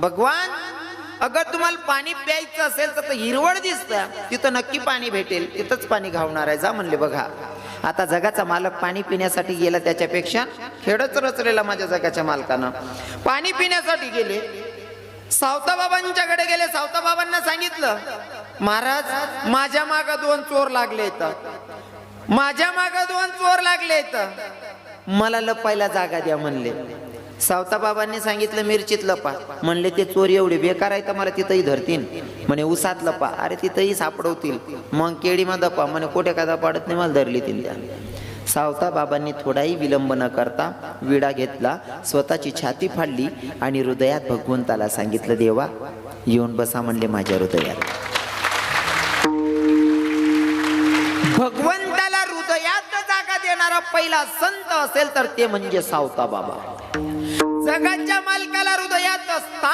भगवान अगर तुम्हाला पाणी प्यायचं असेल तर हिरवळ दिसतं. तिथं नक्की पाणी भेटेल. तिथंच पाणी घावणार आहे. जा म्हणले बघा आता जगाचा मालक पाणी पिण्यासाठी गेला त्याच्यापेक्षा खेडच रचलेला माझ्या जगाच्या मालकानं. पाणी पिण्यासाठी गेले. सावताबाबांच्याकडे गेले. सावता बाबांना सांगितलं महाराज माझ्या माग दोन चोर लागले इथं. माझ्या माग दोन चोर लागले इथं. मला लपायला जागा द्या म्हणले. सावता बाबांनी सांगितलं मिरचीत लपा. म्हणले ते चोर एवढे बेकार आहे तर मला तिथंही धरतील म्हणे उसात लपा. अरे तिथंही सापडवतील. मग केळीमा दपा. म्हणे कोठे का पाडत नाही मला धरली त्या सावता बाबांनी थोडाही विलंब न करता विडा घेतला स्वतःची छाती फाडली आणि हृदयात भगवंताला सांगितलं देवा येऊन बसा म्हणले माझ्या हृदयात. भगवंताला हृदयात जागा देणारा पहिला संत असेल तर ते म्हणजे सावता बाबा. जगाच्या मालकाला हृदयात असता